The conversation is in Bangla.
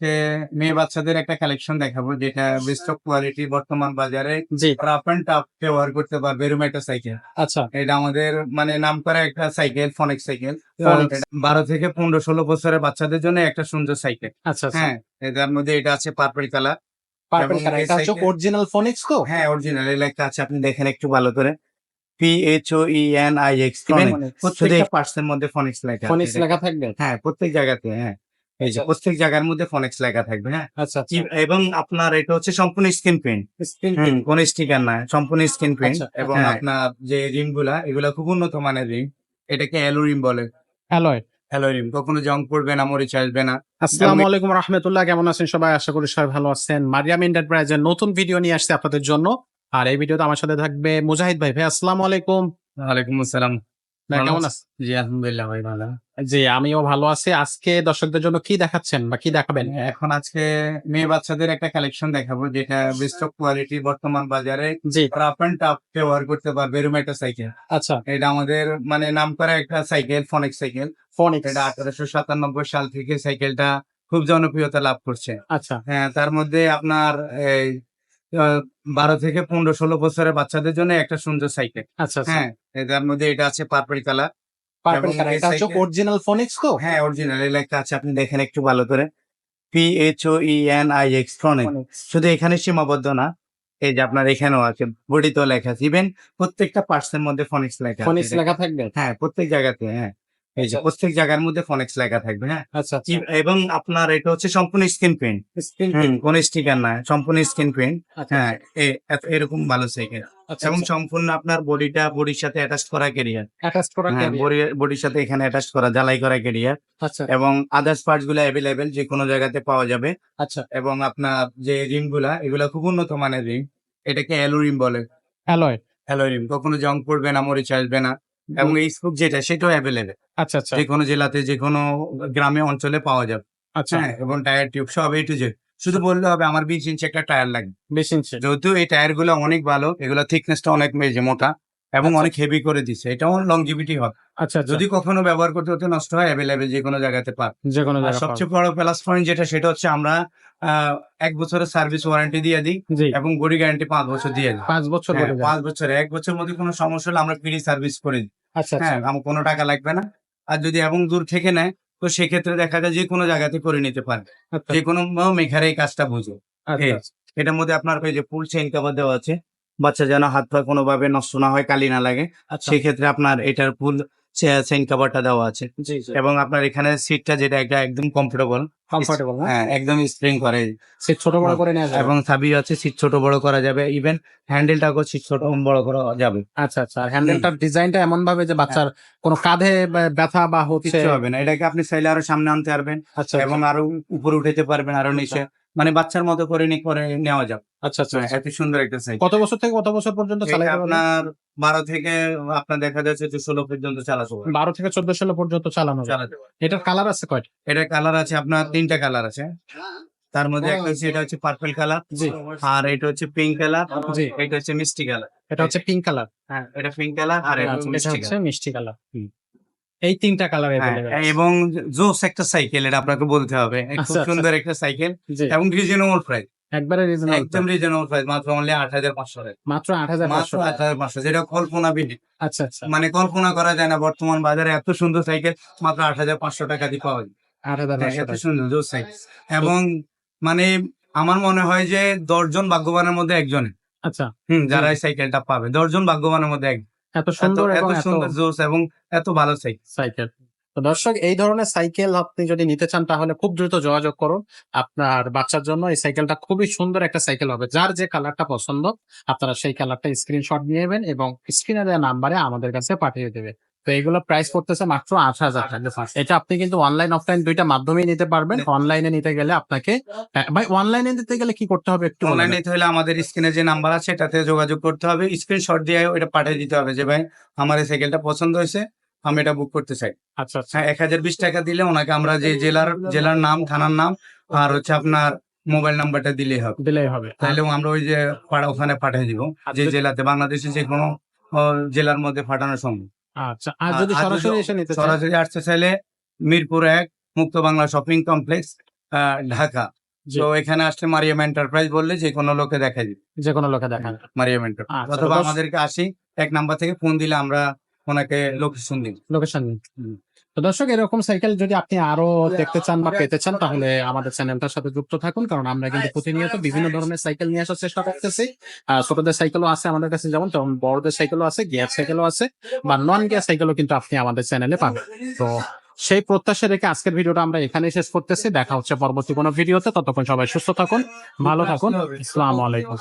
আজকে মেয়ে বাচ্চাদের একটা কালেকশন দেখাবো যেটা বেস্ট অফ কোয়ালিটি বর্তমান বাজারে রাফ টাফ ব্যবহার করতে পারবে এরকম একটা সাইকেল আচ্ছা। এটা আমাদের মানে নাম করা একটা সাইকেল ফনিক সাইকেল বারো থেকে পনেরো ষোলো বছরের বাচ্চাদের জন্য একটা সুন্দর সাইকেল আচ্ছা আচ্ছা। হ্যাঁ এটার মধ্যে এটা আছে পার্পল কালার পার্পল কালার এটা হচ্ছে অরিজিনাল ফোনিক্স তো? হ্যাঁ অরিজিনাল লেখা আছে আপনি দেখেন একটু ভালো করে। P H O E N I X প্রত্যেকটা পার্টসের মধ্যে ফনিক্স লেখা। ফোনিক্স লেখা থাকবে? হ্যাঁ প্রত্যেক জায়গাতে হ্যাঁ। এই যে আচ্ছা। প্রত্যেক জায়গার মধ্যে ফনিক্স লেখা থাকবে হ্যাঁ? আচ্ছা আচ্ছা। এবং আপনার এটা হচ্ছে সম্পূর্ণ স্ক্রিন প্রিন্ট স্ক্রিন কোন স্টিকার না সম্পূর্ণ স্ক্রিন প্রিন্ট আচ্ছা, এবং হ্যাঁ। আপনার যে রিংগুলা এগুলা খুব উন্নত মানের রিং। এটাকে অ্যালো রিম বলে। অ্যালয়। অ্যালো রিম কখনো জং পড়বে না মরিচ আসবে না। আসসালামু আলাইকুম রহমতুল্লাহ কেমন আছেন সবাই? আশা করি সবাই ভালো আছেন। মারিয়াম এন্টারপ্রাইজের নতুন ভিডিও নিয়ে আসছে আপনাদের জন্য। আর এই ভিডিওতে আমার সাথে থাকবে মুজাহিদ ভাই। ভাই আসসালামু আলাইকুম। ওয়ালাইকুম আসসালাম। ভাই কেমন? আছেন? জি আলহামদুলিল্লাহ ভাই ভালো। জি আমিও ভালো আছি। আজকে দর্শকদের জন্য কি দেখাচ্ছেন বা কি দেখাবেন? এখন আজকে মেয়ে বাচ্চাদের একটা কালেকশন দেখাবো যেটা বেস্ট অফ কোয়ালিটি বর্তমান বাজারে রাফ অ্যান্ড টাফ ব্যবহার করতে পারবে এরকম একটা সাইকেল আচ্ছা। এটা আমাদের মানে নাম করা একটা সাইকেল ফনিক সাইকেল ফোনিক্স এটা আঠারোশো সাতানব্বই সাল থেকে সাইকেলটা খুব জনপ্রিয়তা লাভ করছে। আচ্ছা। হ্যাঁ তার মধ্যে আপনার এই বারো থেকে পনেরো ষোলো বছরের বাচ্চাদের জন্য একটা সুন্দর সাইকেল আচ্ছা আচ্ছা। হ্যাঁ এটার মধ্যে এটা আছে পার্পল কালার পার্পল এবং কালার এটা হচ্ছে অরিজিনাল ফোনিক্স হ্যাঁ অরিজিনাল লেখা আছে আপনি দেখেন একটু ভালো করে। P H O E N I X শুধু এখানে সীমাবদ্ধ না এই যে আপনার এখানেও আছে বডিতেও লেখা আছে। ইভেন প্রত্যেকটা পার্টসের মধ্যে ফনিক্স লেখা ফনিক্স লেখা থাকবে? হ্যাঁ প্রত্যেক জায়গাতে হ্যাঁ। এই যে আচ্ছা। প্রত্যেক জায়গার মধ্যে ফনিক্স লেখা থাকবে হ্যাঁ? আচ্ছা আচ্ছা। এবং আপনার এটা হচ্ছে সম্পূর্ণ স্ক্রিন প্রিন্ট কোন স্টিকার না সম্পূর্ণ স্ক্রিন প্রিন্ট আচ্ছা হ্যাঁ এরকম ভালো সাইকেল এবং সম্পূর্ণ আপনার বডিটা বডির সাথে অ্যাটাচ করা ক্যারিয়ার অ্যাটাচ করা হ্যাঁ বডির সাথে এখানে অ্যাটাচ করা জ্বালাই করা ক্যারিয়ার আচ্ছা। এবং আদার্স পার্টসগুলো অ্যাভেলেবেল যে কোনো জায়গাতে পাওয়া যাবে। আচ্ছা। এবং আপনার যে রিংগুলা এগুলা খুব উন্নত মানের রিং এটাকে অ্যালো রিম বলে। অ্যালয়। অ্যালো রিম কখনো জং পড়বে না মরিচ আসবে না। এবং এই স্কুপ যেটা সেটাও অ্যাভেলেবেল আচ্ছা আচ্ছা। যে কোনো জেলাতে যে কোনো গ্রামে অঞ্চলে পাওয়া যাবে। আচ্ছা। হ্যাঁ এবং টায়ার টিউব সব এ টু জেড শুধু বললে হবে আমার বিশ ইঞ্চি একটা টায়ার লাগবে। বিশ ইঞ্চি যেহেতু এই টায়ারগুলো অনেক ভালো এগুলো থিকনেসটা অনেক বেশি মোটা এবং আচ্ছা। অনেক হেভি করে দিচ্ছে এটাও লংজিভিটি হবে। আচ্ছা আচ্ছা। যদি কখনো ব্যবহার করতে হতে নষ্ট হয় অ্যাভেলেবেল যে কোনো জায়গাতে পার। যে কোনো জায়গা সবচেয়ে বড় প্লাস পয়েন্ট যেটা সেটা হচ্ছে আমরা এক বছরের সার্ভিস ওয়ারেন্টি দিয়ে দিই এবং গড়ি গ্যারান্টি পাঁচ বছর দিয়ে দিই। পাঁচ বছর হ্যাঁ, পাঁচ বছর। এক বছরের মধ্যে কোনো সমস্যা হলে আমরা ফ্রি সার্ভিস করে দিই। আচ্ছা আচ্ছা। হ্যাঁ আমার কোনো টাকা লাগবে না। আর যদি এবং দূর থেকে নেয় তো সেক্ষেত্রে দেখা যায় যে কোনো জায়গাতে করে নিতে পারে যে কোনো মেঘারে এই কাজটা বুঝো। আচ্ছা। এটার মধ্যে আপনার ওই যে ফুল চেইন কভার দেওয়া আছে। বাচ্চা যেন হাত পা কোনোভাবে নষ্ট না হয় কালি না লাগে। আচ্ছা। সেক্ষেত্রে আপনার এটার ফুল কভারটা দেওয়া আছে। এবং আপনার এখানে সিটটা যেটা একটা একদম কমফোর্টেবল কমফোর্টেবল হ্যাঁ একদম স্প্রিং করে। সে ছোট বড় করে নেওয়া এবং সাবি আছে সিট ছোট বড় করা যাবে। ইভেন হ্যান্ডেলটাকেও সিট ছোট বড় করা যাবে। আচ্ছা আচ্ছা। আর হ্যান্ডেলটার ডিজাইনটা এমন ভাবে যে বাচ্চার কোনো কাঁধে বা- ব্যথা বা হচ্ছে হবে না। এটাকে আপনি চাইলে আরও সামনে আনতে পারবেন আচ্ছা এবং আরও উপরে উঠাতে পারবেন আরও নিচে। মানে বাচ্চার মতো করে করে নেওয়া যাবে আচ্ছা আচ্ছা এত সুন্দর একটা সাইকেল কত বছর থেকে কত বছর পর্যন্ত চালাতে আপনার বারো থেকে আপনার দেখা যাচ্ছে যে ষোলো পর্যন্ত চালাতে পারবেন। বারো থেকে চোদ্দ সাল পর্যন্ত চালানো চালাতে পারবেন। এটার কালার আছে কয়টা? এটা কালার আছে আপনার তিনটা কালার আছে। তার মধ্যে একটা হচ্ছে এটা হচ্ছে পার্পল কালার আর এটা হচ্ছে পিঙ্ক কালার জি। এটা হচ্ছে মিষ্টি কালার এটা হচ্ছে পিঙ্ক কালার হ্যাঁ এটা পিঙ্ক কালার আর এটা হচ্ছে মিষ্টি কালার মিষ্টি কালার হুম। এই তিনটা কালার হ্যাঁ, এবং জোস একটা সাইকেল এটা আপনাকে বলতে হবে। খুব আচ্ছা, আচ্ছা। সুন্দর একটা সাইকেল এবং রিজনেবল প্রাইস একবারে রিজনেবল একদম রিজনেবল প্রাইস মাত্র অনলি আট হাজার পাঁচশো মাত্র আট হাজার মাত্র আট হাজার পাঁচশো যেটা কল্পনা বিহীন। আচ্ছা আচ্ছা। মানে কল্পনা করা যায় না বর্তমান বাজারে এত সুন্দর সাইকেল মাত্র আট হাজার পাঁচশো টাকা দিয়ে পাওয়া যায়। আট হাজার হ্যাঁ, এত সুন্দর জোস সাইকেল এবং মানে আমার মনে হয় যে দশজন ভাগ্যবানের মধ্যে একজনে। আচ্ছা। হুম যারা এই সাইকেলটা পাবে দশজন ভাগ্যবানের মধ্যে এক এত সুন্দর এত এবং এত সুন্দর জোস এবং এত ভালো সাইকেল। তো দর্শক এই ধরনের সাইকেল আপনি যদি নিতে চান তাহলে খুব দ্রুত যোগাযোগ করুন। আপনার বাচ্চার জন্য এই সাইকেলটা খুবই সুন্দর একটা সাইকেল হবে। যার যে কালারটা পছন্দ আপনারা সেই কালারটা স্ক্রিনশট নিয়ে নেবেন এবং স্ক্রিনে দেওয়া নাম্বারে আমাদের কাছে পাঠিয়ে দেবে তো এইগুলো প্রাইস পড়তেছে মাত্র আট হাজার টাকা। এটা আপনি কিন্তু অনলাইন অফলাইন দুইটা মাধ্যমেই নিতে পারবেন। অনলাইনে নিতে গেলে আপনাকে ভাই অনলাইনে নিতে গেলে কি করতে হবে একটু অনলাইনে। নিতে হলে আমাদের স্ক্রিনে যে নাম্বার আছে এটাতে যোগাযোগ করতে হবে। স্ক্রিনশট দিয়ে ওটা পাঠিয়ে দিতে হবে যে ভাই আমার এই সাইকেলটা পছন্দ হয়েছে আমি এটা বুক করতে চাই। আচ্ছা আচ্ছা। হ্যাঁ এক হাজার বিশ টাকা দিলে ওনাকে আমরা যে জেলার জেলার নাম থানার নাম আর হচ্ছে আপনার মোবাইল নাম্বারটা দিলেই হবে। দিলেই হবে। তাহলে আমরা ওই যে পাড়া- ওখানে পাঠিয়ে দিব। যে আচ্ছা। জেলাতে বাংলাদেশে যে কোনো জেলার মধ্যে পাঠানো সম্ভব। আচ্ছা আর যদি সরাসরি এসে নিতে সরাসরি আসতে চাইলে মিরপুর এক মুক্ত বাংলা শপিং কমপ্লেক্স আহ, ঢাকা। তো এখানে আসলে মারিয়াম এন্টারপ্রাইজ বললে যে কোনো লোকে দেখা যাবে যে কোনো লোকে দেখা মারিয়াম এন্টারপ্রাইজ। আচ্ছা, অথবা আমাদেরকে আসি এক নাম্বার থেকে ফোন দিলে আমরা ওনাকে লোকেশন দিই লোকেশন হুম। তো দর্শক এরকম সাইকেল যদি আপনি আরও দেখতে চান বা পেতে চান তাহলে আমাদের চ্যানেলটার সাথে যুক্ত থাকুন কারণ আমরা কিন্তু প্রতিনিয়ত বিভিন্ন ধরনের সাইকেল নিয়ে আসার চেষ্টা করতেছি। ছোটদের সাইকেলও আছে আমাদের কাছে যেমন তেমন বড়দের সাইকেলও আছে গিয়ার সাইকেলও আছে বা নন গিয়ার সাইকেলও কিন্তু আপনি আমাদের চ্যানেলে পাবেন। তো সেই প্রত্যাশা রেখে আজকের ভিডিওটা আমরা এখানেই শেষ করতেছি। দেখা হচ্ছে পরবর্তী কোনো ভিডিওতে। ততক্ষণ সবাই সুস্থ থাকুন ভালো থাকুন। আসসালামু আলাইকুম।